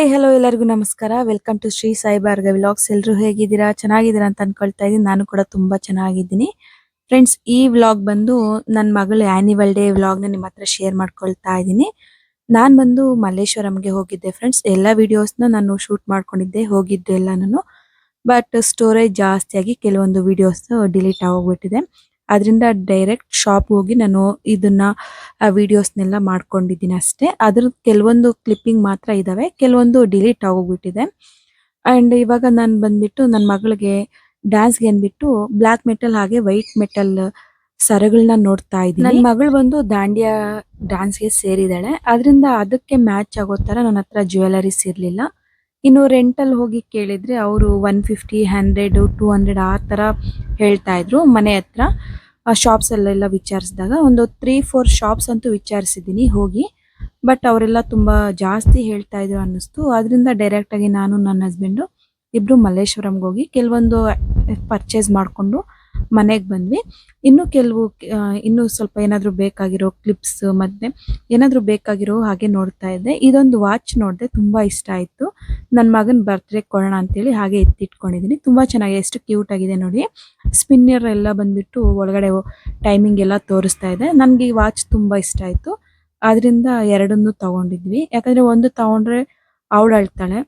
Hi hello ಎಲ್ಲರಿಗೂ ನಮಸ್ಕಾರ. Welcome to Shri ಸಾಯಿಬಾರ್ಗ vlogs ಎಲ್ಲರೂ ಹೇಗಿದ್ದೀರಾ? ಚೆನ್ನಾಗಿದ್ದೀರಾ ಅಂತ ಅನ್ಕೊಳ್ತಾ ಇದ್ದೀನಿ. ನಾನು ಕೂಡ ತುಂಬಾ ಚೆನ್ನಾಗಿದ್ದೀನಿ. ಫ್ರೆಂಡ್ಸ್ ಈ ವ್ಲಾಗ್ ಬಂದು ನನ್ನ ಮಗಳು ಆ್ಯನಿವಲ್ ಡೇ ವ್ಲಾಗ್ನ ನಿಮ್ಮ ಹತ್ರ ಶೇರ್ ಮಾಡ್ಕೊಳ್ತಾ ಇದ್ದೀನಿ. ನಾನು ಬಂದು ಮಲ್ಲೇಶ್ವರಂಗೆ ಹೋಗಿದ್ದೆ ಫ್ರೆಂಡ್ಸ್ ಎಲ್ಲ ವಿಡಿಯೋಸ್ನ ನಾನು ಶೂಟ್ ಮಾಡ್ಕೊಂಡಿದ್ದೆ, ಹೋಗಿದ್ದೆ ಎಲ್ಲ ನಾನು ಬಟ್ ಸ್ಟೋರೇಜ್ ಜಾಸ್ತಿಯಾಗಿ ಕೆಲವೊಂದು ವಿಡಿಯೋಸ್ ಡಿಲೀಟ್ ಆಗೋಗ್ಬಿಟ್ಟಿದೆ ಅದರಿಂದ ಡೈರೆಕ್ಟ್ ಶಾಪ್ ಹೋಗಿ ನಾನು ಇದನ್ನ ವಿಡಿಯೋಸ್ನೆಲ್ಲ ಮಾಡ್ಕೊಂಡಿದ್ದೀನಿ ಅಷ್ಟೇ. ಅದ್ರ ಕೆಲವೊಂದು ಕ್ಲಿಪ್ಪಿಂಗ್ ಮಾತ್ರ ಇದಾವೆ, ಕೆಲವೊಂದು ಡಿಲೀಟ್ ಆಗೋಗ್ಬಿಟ್ಟಿದೆ. ಅಂಡ್ ಇವಾಗ ನಾನು ಬಂದ್ಬಿಟ್ಟು ನನ್ನ ಮಗಳಿಗೆ ಡ್ಯಾನ್ಸ್ಗೆ ಅಂದ್ಬಿಟ್ಟು ಬ್ಲಾಕ್ ಮೆಟಲ್ ಹಾಗೆ ವೈಟ್ ಮೆಟಲ್ ಸರಗಳನ್ನ ನೋಡ್ತಾ ಇದ್ದೀನಿ. ನನ್ನ ಮಗಳು ಬಂದು ದಾಂಡಿಯಾ ಡ್ಯಾನ್ಸ್ಗೆ ಸೇರಿದಾಳೆ ಅದರಿಂದ ಅದಕ್ಕೆ ಮ್ಯಾಚ್ ಆಗೋ ತರ ನನ್ನ ಹತ್ರ ಜ್ಯುವೆಲರೀಸ್ ಇರಲಿಲ್ಲ. ಇನ್ನು ರೆಂಟಲ್ಲಿ ಹೋಗಿ ಕೇಳಿದ್ರೆ ಅವರು one fifty hundred two hundred ಆ ಥರ ಹೇಳ್ತಾ ಇದ್ರು ಮನೆ ಹತ್ರ. ಶಾಪ್ಸ್ ಅಲ್ಲೆಲ್ಲ ವಿಚಾರಿಸಿದಾಗ ಒಂದು ತ್ರೀ ಫೋರ್ ಶಾಪ್ಸ್ ಅಂತೂ ವಿಚಾರಿಸಿದ್ದೀನಿ ಹೋಗಿ. ಬಟ್ ಅವರೆಲ್ಲ ತುಂಬಾ ಜಾಸ್ತಿ ಹೇಳ್ತಾ ಇದ್ರು ಅನ್ನಿಸ್ತು. ಅದರಿಂದ ಡೈರೆಕ್ಟಾಗಿ ನಾನು ನನ್ನ ಹಸ್ಬೆಂಡು ಇಬ್ಬರು ಮಲ್ಲೇಶ್ವರಂಗೆ ಹೋಗಿ ಕೆಲವೊಂದು ಪರ್ಚೇಸ್ ಮಾಡಿಕೊಂಡು ಮನೆಗೆ ಬಂದ್ವಿ. ಇನ್ನು ಕೆಲವು ಇನ್ನು ಸ್ವಲ್ಪ ಏನಾದರೂ ಬೇಕಾಗಿರೋ ಕ್ಲಿಪ್ಸ್ ಮತ್ತು ಏನಾದರೂ ಬೇಕಾಗಿರೋ ಹಾಗೆ ನೋಡ್ತಾ ಇದ್ದೆ. ಇದೊಂದು ವಾಚ್ ನೋಡಿದೆ ತುಂಬ ಇಷ್ಟ ಆಯಿತು. ನನ್ನ ಮಗನ ಬರ್ತ್ಡೇ ಕೊಡೋಣ ಅಂತೇಳಿ ಹಾಗೆ ಎತ್ತಿಟ್ಕೊಂಡಿದ್ದೀನಿ ತುಂಬ ಚೆನ್ನಾಗಿ ಎಷ್ಟು ಕ್ಯೂಟ್ ಆಗಿದೆ ನೋಡಿ. ಸ್ಪಿನ್ನರ್ ಎಲ್ಲ ಬಂದ್ಬಿಟ್ಟು ಒಳಗಡೆ ಟೈಮಿಂಗ್ ಎಲ್ಲ ತೋರಿಸ್ತಾ ಇದೆ. ನನಗೆ ಈ ವಾಚ್ ತುಂಬ ಇಷ್ಟ ಆಯಿತು. ಆದ್ದರಿಂದ ಎರಡನ್ನೂ ತಗೊಂಡಿದ್ವಿ. ಯಾಕಂದರೆ ಒಂದು ತಗೊಂಡ್ರೆ ಅವಳು ಅಳ್ತಾಳೆ.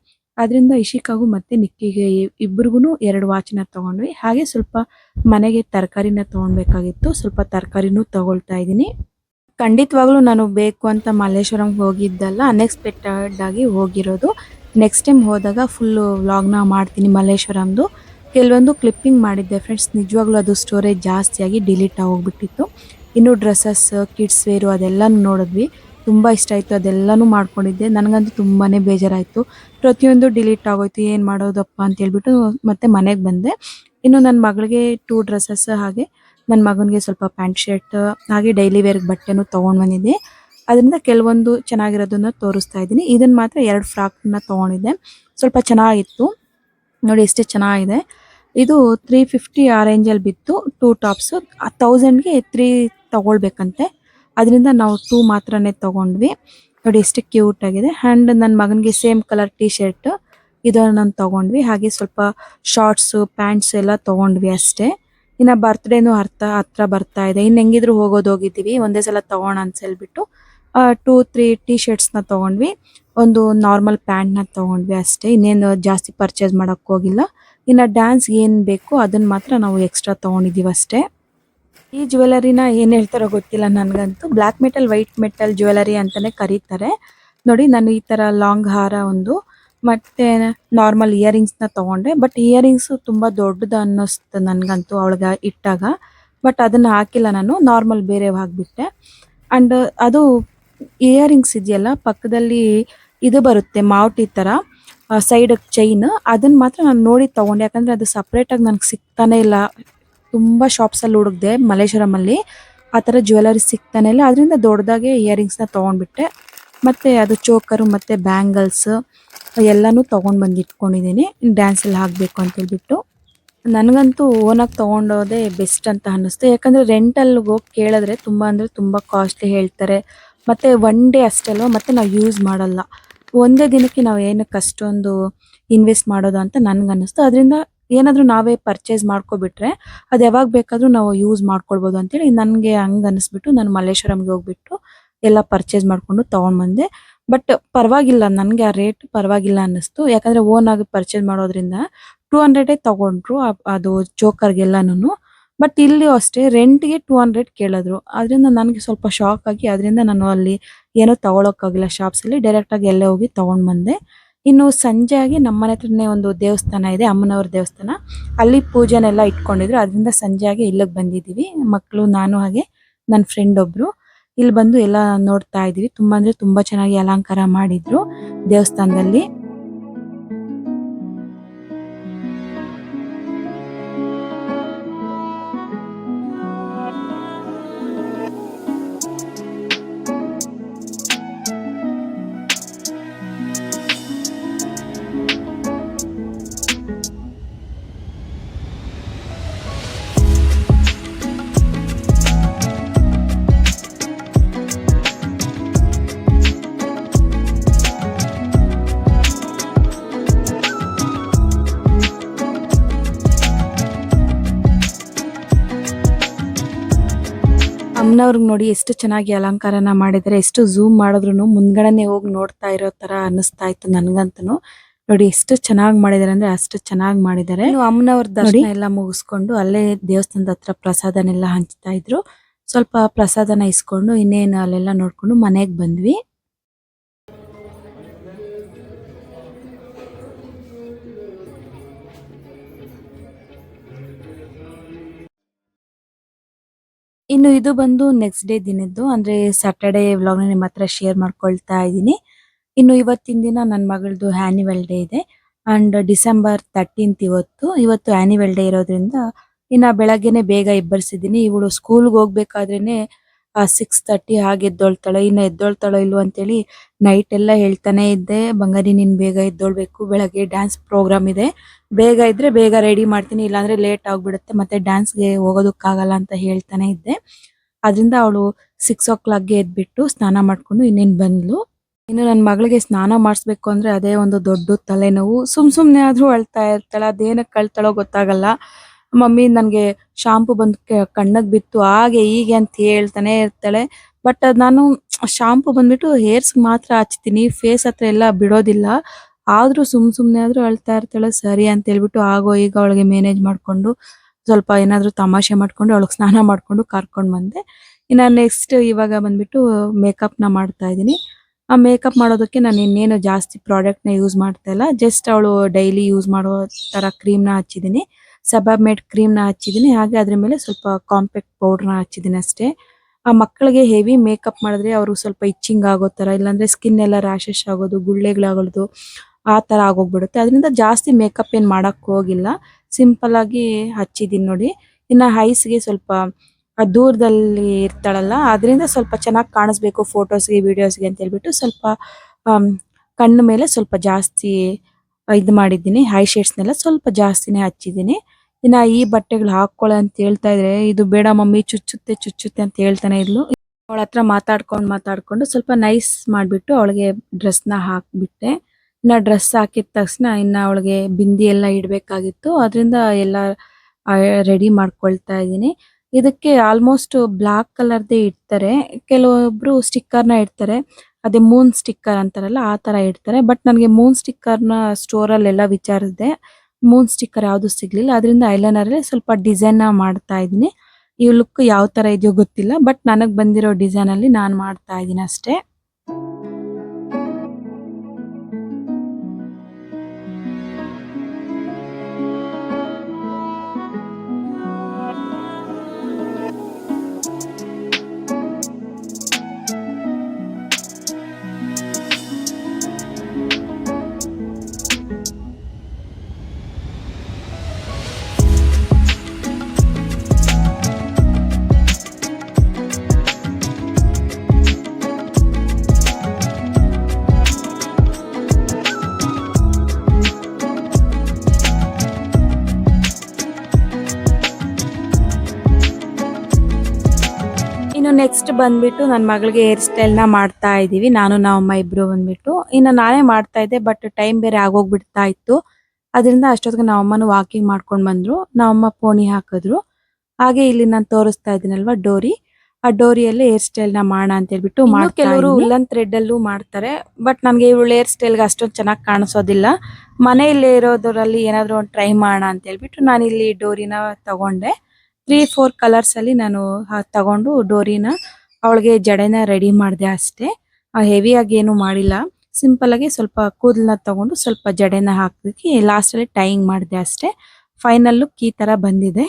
ಅದರಿಂದ ಇಶಿಕಾಗೂ ಮತ್ತೆ ನಿಕ್ಕಿಗೆ ಇಬ್ಬರಿಗೂ ಎರಡು ವಾಚ್ನ ತಗೊಂಡ್ವಿ. ಹಾಗೆ ಸ್ವಲ್ಪ ಮನೆಗೆ ತರಕಾರಿನ ತಗೊಳ್ಬೇಕಾಗಿತ್ತು ಸ್ವಲ್ಪ ತರಕಾರಿನೂ ತಗೊಳ್ತಾ ಇದ್ದೀನಿ. ಖಂಡಿತವಾಗ್ಲೂ ನಾನು ಬೇಕು ಅಂತ ಮಲ್ಲೇಶ್ವರಂ ಹೋಗಿದ್ದಲ್ಲ ಅನ್ಎಕ್ಸ್ಪೆಕ್ಟೆಡ್ ಆಗಿ ಹೋಗಿರೋದು. ನೆಕ್ಸ್ಟ್ ಟೈಮ್ ಹೋದಾಗ ಫುಲ್ಲು ವ್ಲಾಗ್ನ ಮಾಡ್ತೀನಿ ಮಲ್ಲೇಶ್ವರಂದು. ಕೆಲವೊಂದು ಕ್ಲಿಪ್ಪಿಂಗ್ ಮಾಡಿದ್ದೆ ಫ್ರೆಂಡ್ಸ್ ನಿಜವಾಗ್ಲೂ ಅದು ಸ್ಟೋರೇಜ್ ಜಾಸ್ತಿಯಾಗಿ ಡಿಲೀಟ್ ಆಗೋಗ್ಬಿಟ್ಟಿತ್ತು. ಇನ್ನು ಡ್ರೆಸ್ಸಸ್ ಕಿಡ್ಸ್ ವೇರು ಅದೆಲ್ಲ ನೋಡಿದ್ವಿ. ತುಂಬ ಇಷ್ಟ ಆಯಿತು, ಅದೆಲ್ಲನೂ ಮಾಡ್ಕೊಂಡಿದ್ದೆ. ನನಗಂತೂ ತುಂಬಾ ಬೇಜಾರಾಯಿತು. ಪ್ರತಿಯೊಂದು ಡಿಲೀಟ್ ಆಗೋಯ್ತು, ಏನು ಮಾಡೋದಪ್ಪ ಅಂತ ಹೇಳ್ಬಿಟ್ಟು ಮತ್ತೆ ಮನೆಗೆ ಬಂದೆ. ಇನ್ನು ನನ್ನ ಮಗಳಿಗೆ ಟೂ ಡ್ರೆಸ್ಸಸ್ ಹಾಗೆ ನನ್ನ ಮಗನಿಗೆ ಸ್ವಲ್ಪ ಪ್ಯಾಂಟ್ ಶರ್ಟ್, ಹಾಗೆ ಡೈಲಿ ವೇರ್ ಬಟ್ಟೆನೂ ತೊಗೊಂಡು ಬಂದಿದ್ದೆ. ಅದರಿಂದ ಕೆಲವೊಂದು ಚೆನ್ನಾಗಿರೋದನ್ನ ತೋರಿಸ್ತಾ ಇದ್ದೀನಿ. ಇದನ್ನು ಮಾತ್ರ ಎರಡು ಫ್ರಾಕ್ನ ತೊಗೊಂಡಿದ್ದೆ. ಸ್ವಲ್ಪ ಚೆನ್ನಾಗಿತ್ತು. ನೋಡಿ ಎಷ್ಟೇ ಚೆನ್ನಾಗಿದೆ. ಇದು ತ್ರೀ ಫಿಫ್ಟಿ ಆ ರೇಂಜಲ್ಲಿ ಬಿತ್ತು ಟೂ ಟಾಪ್ಸು ಆ ತೌಸಂಡ್ಗೆ ತ್ರೀ ತಗೊಳ್ಬೇಕಂತೆ. ಅದರಿಂದ ನಾವು ಟೂ ಮಾತ್ರನೇ ತಗೊಂಡ್ವಿ. ನೋಡಿ ಎಷ್ಟು ಕ್ಯೂಟ್ ಆಗಿದೆ. ಆ್ಯಂಡ್ ನನ್ನ ಮಗನಿಗೆ ಸೇಮ್ ಕಲರ್ ಟಿ ಶರ್ಟ್ ಇದನ್ನು ನಾನು ತಗೊಂಡ್ವಿ. ಹಾಗೆ ಸ್ವಲ್ಪ ಶಾರ್ಟ್ಸ್ ಪ್ಯಾಂಟ್ಸ್ ಎಲ್ಲ ತಗೊಂಡ್ವಿ ಅಷ್ಟೇ. ಇನ್ನು ಬರ್ತ್ಡೇನೂ ಅರ್ಥ, ಹತ್ರ ಬರ್ತಾ ಇದೆ. ಇನ್ನು ಹೆಂಗಿದ್ರು ಹೋಗೋದು ಹೋಗಿದ್ದೀವಿ. ಒಂದೇ ಸಲ ತೊಗೋಣ ಅಂತ ಹೇಳ್ಬಿಟ್ಟು ಟೂ ತ್ರೀ ಟಿ ಶರ್ಟ್ಸ್ನ ತಗೊಂಡ್ವಿ. ಒಂದು ನಾರ್ಮಲ್ ಪ್ಯಾಂಟ್ನ ತಗೊಂಡ್ವಿ ಅಷ್ಟೇ. ಇನ್ನೇನು ಜಾಸ್ತಿ ಪರ್ಚೇಸ್ ಮಾಡೋಕ್ಕೋಗಿಲ್ಲ ಇನ್ನು ಡ್ಯಾನ್ಸ್ಗೆ ಏನು ಬೇಕು ಅದನ್ನು ಮಾತ್ರ ನಾವು ಎಕ್ಸ್ಟ್ರಾ ತೊಗೊಂಡಿದ್ದೀವಿ ಅಷ್ಟೇ. ಈ ಜ್ಯುವೆಲರಿನ ಏನ್ ಹೇಳ್ತಾರೋ ಗೊತ್ತಿಲ್ಲ ನನಗಂತೂ. Black metal white metal jewellery ಅಂತಾನೆ ಕರೀತಾರೆ. ನೋಡಿ, ನಾನು ಈ ತರ ಲಾಂಗ್ ಹಾರ ಒಂದು, ಮತ್ತೆ ನಾರ್ಮಲ್ ಇಯರಿಂಗ್ಸ್ನ ತಗೊಂಡೆ. ಬಟ್ ಇಯರಿಂಗ್ಸ್ ತುಂಬಾ ದೊಡ್ಡದು ಅನ್ನಿಸ್ತು ನನಗಂತೂ ಅವಳಿಗೆ ಇಟ್ಟಾಗ. ಬಟ್ ಅದನ್ನ ಹಾಕಿಲ್ಲ ನಾನು ನಾರ್ಮಲ್ ಬೇರೆ ಹಾಕಿಬಿಟ್ಟೆ. ಅಂಡ್ ಅದು ಇಯರಿಂಗ್ಸ್ ಇದೆಯಲ್ಲ, ಪಕ್ಕದಲ್ಲಿ ಇದು ಬರುತ್ತೆ, ಮಾವಟಿ ತರ ಸೈಡ್ ಚೈನ್ ಅದನ್ನ ಮಾತ್ರ ನಾನು ನೋಡಿ ತಗೊಂಡೆ. ಯಾಕಂದ್ರೆ ಅದು ಸಪ್ರೇಟ್ ಆಗಿ ನನ್ಗೆ ಸಿಗ್ತಾನೆ ಇಲ್ಲ. ತುಂಬಾ ಶಾಪ್ಸ್ ಅಲ್ಲಿ ಹುಡುಕ್ದೆ ಮಲ್ಲೇಶ್ವರಂ ಅಲ್ಲಿ ಆ ಥರ ಜ್ಯುವೆಲರಿ ಸಿಗ್ತಾನೆ ಇಲ್ಲ. ಅದರಿಂದ ದೊಡ್ಡದಾಗೆ ಇಯರಿಂಗ್ಸ್ನ ತಗೊಂಡ್ಬಿಟ್ಟೆ. ಮತ್ತೆ ಅದು ಚೋಕರು ಮತ್ತೆ ಬ್ಯಾಂಗಲ್ಸ್ ಎಲ್ಲನೂ ತಗೊಂಡ್ ಬಂದು ಇಟ್ಕೊಂಡಿದ್ದೀನಿ. ಡ್ಯಾನ್ಸ್ ಅಲ್ಲಿ ಹಾಕ್ಬೇಕು ಅಂತ ಹೇಳ್ಬಿಟ್ಟು. ನನಗಂತೂ ಓನಾಗಿ ತಗೊಂಡೋದೆ ಬೆಸ್ಟ್ ಅಂತ ಅನ್ನಿಸ್ತು. ಯಾಕಂದ್ರೆ ರೆಂಟಲ್ಲಿ ಹೋಗಿ ಕೇಳಿದ್ರೆ ತುಂಬಾ ಅಂದರೆ ತುಂಬಾ ಕಾಸ್ಟ್ಲಿ ಹೇಳ್ತಾರೆ. ಮತ್ತೆ ಒನ್ ಡೇ ಅಷ್ಟೇ ಅಲ್ವಾ? ಮತ್ತೆ ನಾವು ಯೂಸ್ ಮಾಡಲ್ಲ. ಒಂದೇ ದಿನಕ್ಕೆ ನಾವು ಏನಕ್ಕೆ ಅಷ್ಟೊಂದು ಇನ್ವೆಸ್ಟ್ ಮಾಡೋದು ಅಂತ ನನ್ಗೆ ಅನ್ನಿಸ್ತು ಅದರಿಂದ ಏನಾದ್ರೂ ನಾವೇ ಪರ್ಚೇಸ್ ಮಾಡ್ಕೊಬಿಟ್ರೆ ಅದು ಯಾವಾಗ ಬೇಕಾದರೂ ನಾವು ಯೂಸ್ ಮಾಡ್ಕೊಳ್ಬೋದು ಅಂತೇಳಿ ನನಗೆ ಹಂಗೆ ಅನಿಸ್ಬಿಟ್ಟು ನಾನು ಮಲ್ಲೇಶ್ವರಂಗೆ ಹೋಗ್ಬಿಟ್ಟು ಎಲ್ಲ ಪರ್ಚೇಸ್ ಮಾಡ್ಕೊಂಡು ತಗೊಂಡ್ ಬಂದೆ ಬಟ್ ಪರವಾಗಿಲ್ಲ, ನನಗೆ ಆ ರೇಟ್ ಪರವಾಗಿಲ್ಲ ಅನ್ನಿಸ್ತು. ಯಾಕಂದ್ರೆ ಓನ್ ಆಗಿ ಪರ್ಚೇಸ್ ಮಾಡೋದ್ರಿಂದ ಟೂ ಹಂಡ್ರೆಡೇ ತಗೊಂಡ್ರು ಅದು ಜೋಕರ್ಗೆಲ್ಲಾನು ಬಟ್ ಇಲ್ಲಿ ಅಷ್ಟೇ ರೆಂಟ್ಗೆ ಟೂ ಹಂಡ್ರೆಡ್ ಕೇಳಿದ್ರು. ಅದರಿಂದ ನನಗೆ ಸ್ವಲ್ಪ ಶಾಕ್ ಆಗಿ ಅದರಿಂದ ನಾನು ಅಲ್ಲಿ ಏನೂ ಅಲ್ಲಿ. ಡೈರೆಕ್ಟ್ ಆಗಿ ಎಲ್ಲೇ ಹೋಗಿ ತಗೊಂಡ್ ಬಂದೆ ಇನ್ನು ಸಂಜೆ ಆಗಿ ನಮ್ಮ ಮನೆ ಹತ್ರನೇ ಒಂದು ದೇವಸ್ಥಾನ ಇದೆ, ಅಮ್ಮನವ್ರ ದೇವಸ್ಥಾನ. ಅಲ್ಲಿ ಪೂಜೆನೆಲ್ಲ ಇಟ್ಕೊಂಡಿದ್ರು. ಅದರಿಂದ ಸಂಜೆ ಆಗಿ ಇಲ್ಲಿಗೆ ಬಂದಿದ್ದೀವಿ. ಮಕ್ಕಳು ನಾನು ಹಾಗೆ ನನ್ನ ಫ್ರೆಂಡ್ ಒಬ್ರು. ಇಲ್ಲಿ ಬಂದು ಎಲ್ಲ ನೋಡ್ತಾ ಇದೀವಿ ತುಂಬಾ ಅಂದ್ರೆ ತುಂಬಾ ಚೆನ್ನಾಗಿ ಅಲಂಕಾರ ಮಾಡಿದ್ರು ದೇವಸ್ಥಾನದಲ್ಲಿ. ಅಮ್ಮನವ್ರಿಗೆ ನೋಡಿ ಎಷ್ಟು ಚೆನ್ನಾಗಿ ಅಲಂಕಾರನ ಮಾಡಿದರೆ ಎಷ್ಟು ಝೂಮ್ ಮಾಡಿದ್ರು ಮುಂದ್ಗಡೆನೆ ಹೋಗಿ ನೋಡ್ತಾ ಇರೋ ತರ ಅನಿಸ್ತಾ ಇತ್ತು ನನ್ಗಂತೂ ನೋಡಿ ಎಷ್ಟು ಚೆನ್ನಾಗಿ ಮಾಡಿದಾರೆ ಅಂದ್ರೆ ಅಷ್ಟು ಚೆನ್ನಾಗಿ ಮಾಡಿದ್ದಾರೆ ಅಮ್ಮನವ್ರ ದರ್ಶನ ಎಲ್ಲ ಮುಗಿಸ್ಕೊಂಡು ಅಲ್ಲೇ ದೇವಸ್ಥಾನದ ಹತ್ರ ಪ್ರಸಾದನೆಲ್ಲ ಹಂಚ್ತಾ ಇದ್ರು. ಸ್ವಲ್ಪ ಪ್ರಸಾದನ ಇಸ್ಕೊಂಡು ಇನ್ನೇನು ಅಲ್ಲೆಲ್ಲ ನೋಡ್ಕೊಂಡು ಮನೆಗೆ ಬಂದ್ವಿ. ಇನ್ನು ಇದು ಬಂದು ನೆಕ್ಸ್ಟ್ ಡೇ ದಿನದ್ದು, ಅಂದ್ರೆ ಸ್ಯಾಟರ್ಡೇ ವ್ಲಾಗ್ ನಿಮ್ಮ ಹತ್ರ ಶೇರ್ ಮಾಡ್ಕೊಳ್ತಾ ಇದ್ದೀನಿ. ಇನ್ನು ಇವತ್ತಿನ ದಿನ ನನ್ನ ಮಗಳದು ಆನ್ಯುವಲ್ ಡೇ ಇದೆ. ಅಂಡ್ ಡಿಸೆಂಬರ್ ತರ್ಟೀನ್ತ್ ಇವತ್ತು. ಇವತ್ತು ಆನ್ಯುವಲ್ ಡೇ ಇರೋದ್ರಿಂದ ಇನ್ನ ಬೆಳಗ್ಗೆನೆ ಬೇಗ ಎಬ್ಬರಿಸಿದ್ದೀನಿ. ಇವಳು ಸ್ಕೂಲ್ಗೆ ಹೋಗ್ಬೇಕಾದ್ರೇನೆ ಸಿಕ್ಸ್ ಥರ್ಟಿ ಹಾಗೆ ಎದ್ದೋಳ್ತಾಳೆ ಇನ್ನ ಎದ್ದೊಳ್ತಾಳೋ ಇಲ್ವೋ ಅಂತೇಳಿ ನೈಟ್ ಎಲ್ಲ ಹೇಳ್ತಾನೆ ಇದ್ದೆ. ಬಂಗಾರಿ ನೀನ್ ಬೇಗ ಎದ್ದೋಳ್ಬೇಕು, ಬೆಳಗ್ಗೆ ಡ್ಯಾನ್ಸ್ ಪ್ರೋಗ್ರಾಮ್ ಇದೆ. ಬೇಗ ಇದ್ರೆ ಬೇಗ ರೆಡಿ ಮಾಡ್ತೀನಿ, ಇಲ್ಲಾಂದ್ರೆ ಲೇಟ್ ಆಗಿಬಿಡುತ್ತೆ, ಮತ್ತೆ ಡ್ಯಾನ್ಸ್ಗೆ ಹೋಗೋದಕ್ಕಾಗಲ್ಲ ಅಂತ ಹೇಳ್ತಾನೆ ಇದ್ದೆ. ಅದರಿಂದ ಅವಳು ಸಿಕ್ಸ್ ಓ ಕ್ಲಾಕ್ಗೆ ಎದ್ಬಿಟ್ಟು ಸ್ನಾನ ಮಾಡ್ಕೊಂಡು ಇನ್ನೇನು ಬಂದ್ಲು. ಇನ್ನು ನನ್ನ ಮಗಳಿಗೆ ಸ್ನಾನ ಮಾಡಿಸ್ಬೇಕು ಅಂದ್ರೆ ಅದೇ ಒಂದು ದೊಡ್ಡ ತಲೆನೋವು. ಸುಮ್ ಸುಮ್ನೆ ಆದರೂ ಅಳ್ತಾ ಇರ್ತಾಳೆ, ಅದೇನಕ್ಕೆ ಅಳ್ತಾಳೋ ಗೊತ್ತಾಗಲ್ಲ. ಮಮ್ಮಿ ನನಗೆ ಶಾಂಪು ಬಂದು ಕಣ್ಣಗ್ ಬಿತ್ತು, ಹಾಗೆ ಹೀಗೆ ಅಂತ ಹೇಳ್ತಾನೆ ಇರ್ತಾಳೆ. ಬಟ್ ನಾನು ಶಾಂಪು ಬಂದ್ಬಿಟ್ಟು ಹೇರ್ಸ್ ಮಾತ್ರ ಹಚ್ತೀನಿ ಫೇಸ್ ಹತ್ರ ಎಲ್ಲ ಬಿಡೋದಿಲ್ಲ. ಆದ್ರೂ ಸುಮ್ ಸುಮ್ನೆ ಆದ್ರೂ ಅಳ್ತಾ ಇರ್ತಾಳೆ, ಸರಿ ಅಂತ ಹೇಳ್ಬಿಟ್ಟು ಆಗೋ ಈಗ ಅವಳಿಗೆ ಮ್ಯಾನೇಜ್ ಮಾಡ್ಕೊಂಡು ಸ್ವಲ್ಪ ಏನಾದ್ರೂ ತಮಾಷೆ ಮಾಡ್ಕೊಂಡು ಅವಳಿಗೆ ಸ್ನಾನ ಮಾಡ್ಕೊಂಡು ಕರ್ಕೊಂಡ್ ಬಂದೆ. ಇನ್ನ ನೆಕ್ಸ್ಟ್ ಇವಾಗ ಬಂದ್ಬಿಟ್ಟು ಮೇಕಪ್ನ ಮಾಡ್ತಾ ಇದ್ದೀನಿ. ಆ ಮೇಕಪ್ ಮಾಡೋದಕ್ಕೆ ನಾನು ಇನ್ನೇನು ಜಾಸ್ತಿ ಪ್ರಾಡಕ್ಟ್ನ ಯೂಸ್ ಮಾಡ್ತಾ ಇಲ್ಲ. ಜಸ್ಟ್ ಅವಳು ಡೈಲಿ ಯೂಸ್ ಮಾಡೋ ತರ ಕ್ರೀಮ್ನ ಹಚ್ಚಿದೀನಿ ಸಬಾಬ್ ಮೇಡ್ ಕ್ರೀಮ್ನ ಹಾಗೆ ಅದ್ರ ಮೇಲೆ ಸ್ವಲ್ಪ ಕಾಂಪ್ಯಾಕ್ಟ್ ಪೌಡರ್ನ ಅಷ್ಟೇ. ಆ ಮಕ್ಕಳಿಗೆ ಹೆವಿ ಮೇಕಪ್ ಮಾಡಿದ್ರೆ ಅವರು ಸ್ವಲ್ಪ ಇಚ್ಚಿಂಗ್ ಆಗೋ ತರ ಇಲ್ಲಾಂದ್ರೆ ಸ್ಕಿನ್ ಎಲ್ಲ ರ್ಯಾಶಸ್ ಆಗೋದು, ಗುಳ್ಳೆಗಳಾಗೋದು, ಆ ತರ ಆಗೋಗ್ಬಿಡುತ್ತೆ. ಅದರಿಂದ ಜಾಸ್ತಿ ಮೇಕಪ್ ಏನು ಮಾಡಕ್ ಹೋಗಿಲ್ಲ. ಸಿಂಪಲ್ ಆಗಿ ಹಚ್ಚಿದೀನಿ ನೋಡಿ. ಇನ್ನ ಹೈಸ್ಗೆ ಸ್ವಲ್ಪ, ಆ ದೂರದಲ್ಲಿ ಇರ್ತಾಳಲ್ಲ, ಅದರಿಂದ ಸ್ವಲ್ಪ ಚೆನ್ನಾಗಿ ಕಾಣಿಸ್ಬೇಕು ಫೋಟೋಸ್ಗೆ ವಿಡಿಯೋಸ್ಗೆ ಅಂತ ಹೇಳ್ಬಿಟ್ಟು ಸ್ವಲ್ಪ ಕಣ್ಣು ಮೇಲೆ ಸ್ವಲ್ಪ ಜಾಸ್ತಿ ಇದು ಮಾಡಿದ್ದೀನಿ. ಹೈ ಶೇಡ್ಸ್ನೆಲ್ಲ ಸ್ವಲ್ಪ ಜಾಸ್ತಿನೇ ಹಚ್ಚಿದ್ದೀನಿ. ಇನ್ನ ಈ ಬಟ್ಟೆಗಳು ಹಾಕೊಳ್ಳ ಅಂತ ಹೇಳ್ತಾ ಇದ್ರೆ, ಇದು ಬೇಡ ಮಮ್ಮಿ, ಚುಚ್ಚುತ್ತೆ ಚುಚ್ಚುತ್ತೆ ಅಂತ ಹೇಳ್ತಾನೆ ಇದ್ಲು. ಅವಳ ಹತ್ರ ಮಾತಾಡ್ಕೊಂಡು ಮಾತಾಡ್ಕೊಂಡು ಸ್ವಲ್ಪ ನೈಸ್ ಮಾಡಿಬಿಟ್ಟು ಅವಳಿಗೆ ಡ್ರೆಸ್ನ ಹಾಕಿಬಿಟ್ಟೆ. ಇನ್ನು ಡ್ರೆಸ್ ಹಾಕಿದ ತಕ್ಷಣ ಇನ್ನ ಅವಳಿಗೆ ಬಿಂದಿ ಎಲ್ಲ ಇಡಬೇಕಾಗಿತ್ತು. ಅದರಿಂದ ಎಲ್ಲ ರೆಡಿ ಮಾಡ್ಕೊಳ್ತಾ ಇದ್ದೀನಿ. ಇದಕ್ಕೆ ಆಲ್ಮೋಸ್ಟ್ ಬ್ಲಾಕ್ ಕಲರ್ದೇ ಇಡ್ತಾರೆ. ಕೆಲವೊಬ್ರು ಸ್ಟಿಕ್ಕರ್ನ ಇಡ್ತಾರೆ. ಅದೇ ಮೂನ್ ಸ್ಟಿಕ್ಕರ್ ಅಂತಾರಲ್ಲ, ಆ ತರ ಇಡ್ತಾರೆ. ಬಟ್ ನನಗೆ ಮೂನ್ ಸ್ಟಿಕ್ಕರ್ನ ಸ್ಟೋರ್ ಅಲ್ಲೆಲ್ಲ ವಿಚಾರಿಸಿದೆ ಮೂನ್ ಸ್ಟಿಕ್ಕರ್ ಯಾವ್ದು ಸಿಗ್ಲಿಲ್ಲ. ಅದರಿಂದ ಐಲೈನರ್ ಅಲ್ಲಿ ಸ್ವಲ್ಪ ಡಿಸೈನ್ನ ಮಾಡ್ತಾ ಇದ್ದೀನಿ. ಈ ಲುಕ್ ಯಾವ ತರ ಇದೆಯೋ ಗೊತ್ತಿಲ್ಲ. ಬಟ್ ನನಗೆ ಬಂದಿರೋ ಡಿಸೈನ್ ಅಲ್ಲಿ ನಾನು ಮಾಡ್ತಾ ಇದ್ದೀನಿ ಅಷ್ಟೇ. ನೆಕ್ಸ್ಟ್ ಬಂದ್ಬಿಟ್ಟು ನನ್ನ ಮಗಳಿಗೆ ಹೇರ್ ಸ್ಟೈಲ್ನ ಮಾಡ್ತಾ ಇದೀವಿ. ನಾನು ನಮ್ಮಮ್ಮ ಇಬ್ರು ಬಂದ್ಬಿಟ್ಟು. ಇನ್ನು ನಾನೇ ಮಾಡ್ತಾ ಇದ್ದೆ ಬಟ್ ಟೈಮ್ ಬೇರೆ ಆಗೋಗ್ಬಿಡ್ತಾ ಇತ್ತು. ಅದರಿಂದ ಅಷ್ಟೊತ್ತಿಗೆ ನಮ್ಮಮ್ಮನೂ ವಾಕಿಂಗ್ ಮಾಡ್ಕೊಂಡು ಬಂದ್ರು. ನಮ್ಮಮ್ಮ ಪೋಣಿ ಹಾಕಿದ್ರು. ಹಾಗೆ ಇಲ್ಲಿ ನಾನು ತೋರಿಸ್ತಾ ಇದ್ದೀನಲ್ವ ಡೋರಿ. ಆ ಡೋರಿಯಲ್ಲಿ ಹೇರ್ ಸ್ಟೈಲ್ನ ಮಾಡೋಣ ಅಂತ ಹೇಳ್ಬಿಟ್ಟು ಕೆಲವರು ಉಲ್ಲನ್ ಥ್ರೆಡ್ ಅಲ್ಲೂ ಮಾಡ್ತಾರೆ ಬಟ್ ನನಗೆ ಇವಳು ಹೇರ್ ಸ್ಟೈಲ್ಗೆ ಅಷ್ಟೊಂದು ಚೆನ್ನಾಗಿ ಕಾಣಿಸೋದಿಲ್ಲ. ಮನೆಯಲ್ಲೇ ಇರೋದ್ರಲ್ಲಿ ಏನಾದರೂ ಒಂದು ಟ್ರೈ ಮಾಡೋಣ ಅಂತ ಹೇಳ್ಬಿಟ್ಟು ನಾನು ಇಲ್ಲಿ ಡೋರಿನ ತಗೊಂಡೆ. ತ್ರೀ ಫೋರ್ ಕಲರ್ಸ್ ಅಲ್ಲಿ ನಾನು ತಗೊಂಡು ಡೋರಿನ ಅವಳಿಗೆ ಜಡೆನ ರೆಡಿ ಮಾಡಿದೆ ಅಷ್ಟೇ. ಹೆವಿ ಆಗಿ ಏನು ಮಾಡಿಲ್ಲ. ಸಿಂಪಲ್ ಆಗಿ ಸ್ವಲ್ಪ ಕೂದಲನ್ನ ತಗೊಂಡು ಸ್ವಲ್ಪ ಜಡೆನ ಹಾಕಿ ಲಾಸ್ಟ್ ಅಲ್ಲಿ ಟೈಯಿಂಗ್ ಮಾಡಿದೆ ಅಷ್ಟೇ. ಫೈನಲ್ ಲುಕ್ ಈ ತರ ಬಂದಿದೆ.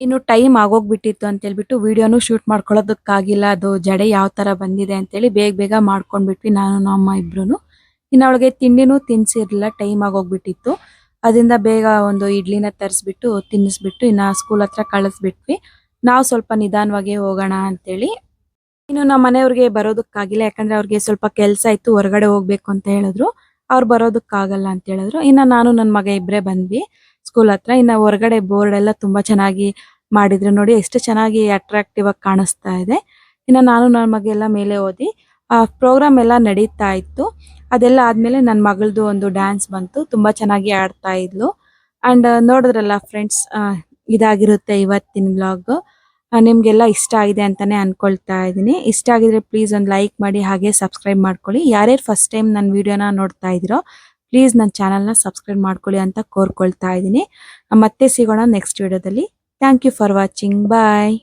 ಇನ್ನು ಟೈಮ್ ಆಗೋಗ್ಬಿಟ್ಟಿತ್ತು ಅಂತ ಹೇಳ್ಬಿಟ್ಟು ವಿಡಿಯೋನು ಶೂಟ್ ಮಾಡ್ಕೊಳ್ಳೋದಕ್ಕಾಗಿಲ್ಲ. ಅದು ಜಡೆ ಯಾವ ತರ ಬಂದಿದೆ ಅಂತೇಳಿ ಬೇಗ ಬೇಗ ಮಾಡ್ಕೊಂಡ್ಬಿಟ್ವಿ ನಾನು, ನಮ್ಮ ಇಬ್ರು ಇನ್ನು ಅವಳಿಗೆ ತಿಂಡಿನೂ ತಿನ್ಸಿರ್ಲಿಲ್ಲ ಟೈಮ್ ಆಗೋಗ್ಬಿಟ್ಟಿತ್ತು. ಅದರಿಂದ ಬೇಗ ಒಂದು ಇಡ್ಲಿನ ತರಿಸ್ಬಿಟ್ಟು, ತಿನ್ನಿಸ್ಬಿಟ್ಟು, ಇನ್ನ ಸ್ಕೂಲ್ ಹತ್ರ ಕಳಿಸ್ಬಿಟ್ವಿ. ನಾವು ಸ್ವಲ್ಪ ನಿಧಾನವಾಗಿ ಹೋಗೋಣ ಅಂತೇಳಿ. ಇನ್ನು ನಮ್ಮ ಮನೆಯವ್ರಿಗೆ ಬರೋದಕ್ಕಾಗಿಲ್ಲ, ಯಾಕಂದ್ರೆ ಅವ್ರಿಗೆ ಸ್ವಲ್ಪ ಕೆಲಸ ಇತ್ತು, ಹೊರಗಡೆ ಹೋಗ್ಬೇಕು ಅಂತ ಹೇಳಿದ್ರು. ಅವ್ರು ಬರೋದಕ್ಕಾಗಲ್ಲ ಅಂತ ಹೇಳಿದ್ರು. ಇನ್ನ ನಾನು ನನ್ನ ಮಗ ಇಬ್ಬರೇ ಬಂದ್ವಿ ಸ್ಕೂಲ್ ಹತ್ರ. ಇನ್ನ ಹೊರಗಡೆ ಬೋರ್ಡ್ ಎಲ್ಲ ತುಂಬಾ ಚೆನ್ನಾಗಿ ಮಾಡಿದ್ರು ನೋಡಿ, ಎಷ್ಟು ಚೆನ್ನಾಗಿ ಅಟ್ರಾಕ್ಟಿವ್ ಆಗಿ ಕಾಣಿಸ್ತಾ ಇದೆ. ಇನ್ನ ನಾನು ನನ್ನ ಮಗ ಎಲ್ಲ ಮೇಲೆ ಓದಿ ಪ್ರೋಗ್ರಾಮ್ ಎಲ್ಲ ನಡೀತಾ ಇತ್ತು. ಅದೆಲ್ಲ ಆದ್ಮೇಲೆ ನನ್ನ ಮಗಳದು ಒಂದು ಡ್ಯಾನ್ಸ್ ಬಂತು. ತುಂಬಾ ಚೆನ್ನಾಗಿ ಆಡ್ತಾ ಇದ್ಲು. ಅಂಡ್ ನೋಡಿದ್ರಲ್ಲ ಫ್ರೆಂಡ್ಸ್ ಇದಾಗಿರುತ್ತೆ ಇವತ್ತಿನ ವ್ಲಾಗ್ ನಿಮಗೆಲ್ಲ ನಿಮ್ಗೆಲ್ಲ ಇಷ್ಟ ಆಗಿದೆ ಅಂತಾನೆ ಅನ್ಕೊಳ್ತಾ ಇದ್ದೀನಿ. ಇಷ್ಟ ಆಗಿದ್ರೆ ಪ್ಲೀಸ್ ಒಂದು ಲೈಕ್ ಮಾಡಿ, ಹಾಗೆ ಸಬ್ಸ್ಕ್ರೈಬ್ ಮಾಡ್ಕೊಳ್ಳಿ. ಯಾರ್ಯಾರು ಫಸ್ಟ್ ಟೈಮ್ ನನ್ನ ವಿಡಿಯೋನ ನೋಡ್ತಾ ಇದ್ದೀರೋ ಪ್ಲೀಸ್ ನನ್ನ ಚಾನಲ್ನ ಸಬ್ಸ್ಕ್ರೈಬ್ ಮಾಡ್ಕೊಳ್ಳಿ ಅಂತ ಕೋರ್ಕೊಳ್ತಾ ಇದ್ದೀನಿ. ಮತ್ತೆ ಸಿಗೋಣ ನೆಕ್ಸ್ಟ್ ವಿಡಿಯೋದಲ್ಲಿ thank you for watching bye